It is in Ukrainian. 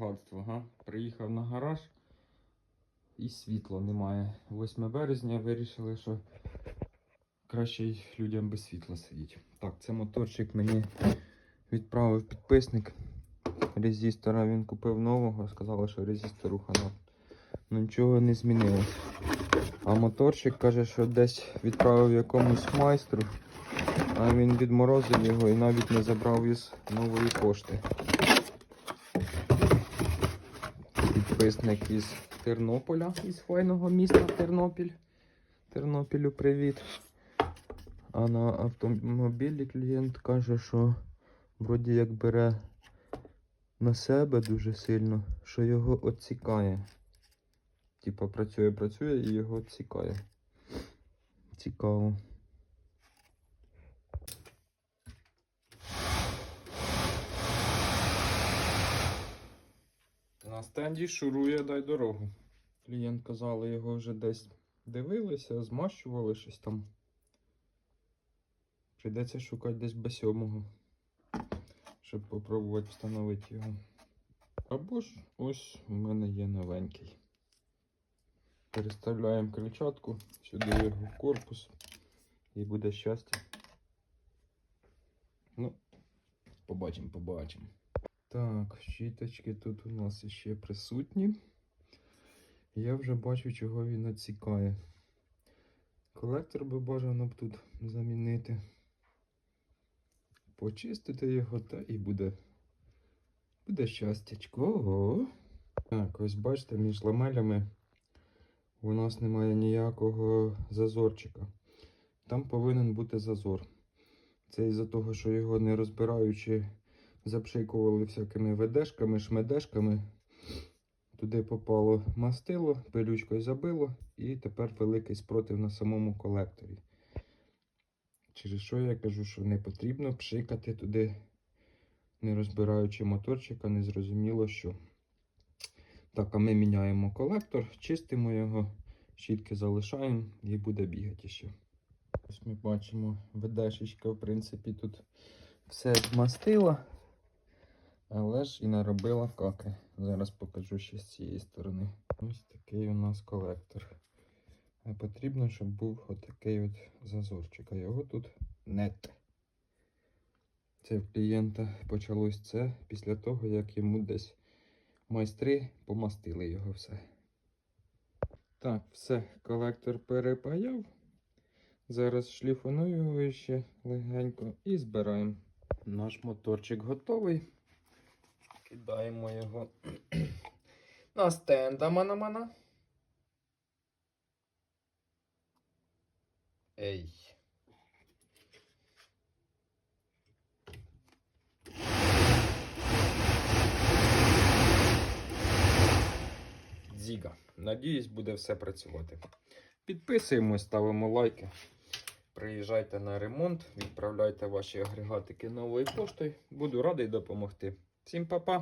гадство, га? Приїхав на гараж і світла немає. 8 березня вирішили, що краще людям без світла сидіти. Так, це моторчик мені відправив підписник. Резистора він купив нового, сказали, що резистор уханув. Ну нічого не змінилось. А моторчик каже, що десь відправив якомусь майстру, а він відморозив його і навіть не забрав із нової пошти. Підписник із Тернополя, із файного міста Тернопіль. Тернопілю привіт. А на автомобілі клієнт каже, що вроді як бере на себе дуже сильно, що його оцікає. Типа працює, працює і його цікає. Цікаво. На стенді шурує дай дорогу. Клієнт казали, його вже десь дивилися, змащували щось там. Прийдеться шукати десь без сьомого, щоб попробувати встановити його. Або ж ось у мене є новенький. Переставляємо крильчатку, сюди його в корпус і буде щастя. Ну, побачимо, побачимо. Так, щіточки тут у нас ще присутні. Я вже бачу, чого він оцікає. Колектор би бажано б тут замінити. Почистити його та і буде. Буде щастячко. Ого. Так, ось бачите, між ламелями у нас немає ніякого зазорчика. Там повинен бути зазор. Це із-за того, що його не розбираючи, запшикували всякими ведешками, шмедешками. Туди попало мастило, пилючкою забило, і тепер великий спротив на самому колекторі. Через що я кажу, що не потрібно пшикати туди, не розбираючи моторчика, незрозуміло що. Так, а ми міняємо колектор, чистимо його, щітки залишаємо і буде бігати ще. Ось ми бачимо, ведешечка, в принципі, тут все змастила, але ж і наробила каки. Зараз покажу ще з цієї сторони. Ось такий у нас колектор. Потрібно, щоб був отакий от зазорчик, а його тут нет. Це в клієнта почалось це після того, як йому десь майстри помастили його все. Так, все, колектор перепаяв. Зараз шліфоную його ще легенько і збираємо. Наш моторчик готовий. Кидаємо його на стенд, мана-мана. Ей. Зіга. Надіюсь, буде все працювати. Підписуємось, ставимо лайки. Приїжджайте на ремонт, відправляйте ваші агрегатики новою поштою. Буду радий допомогти. Всім па-па!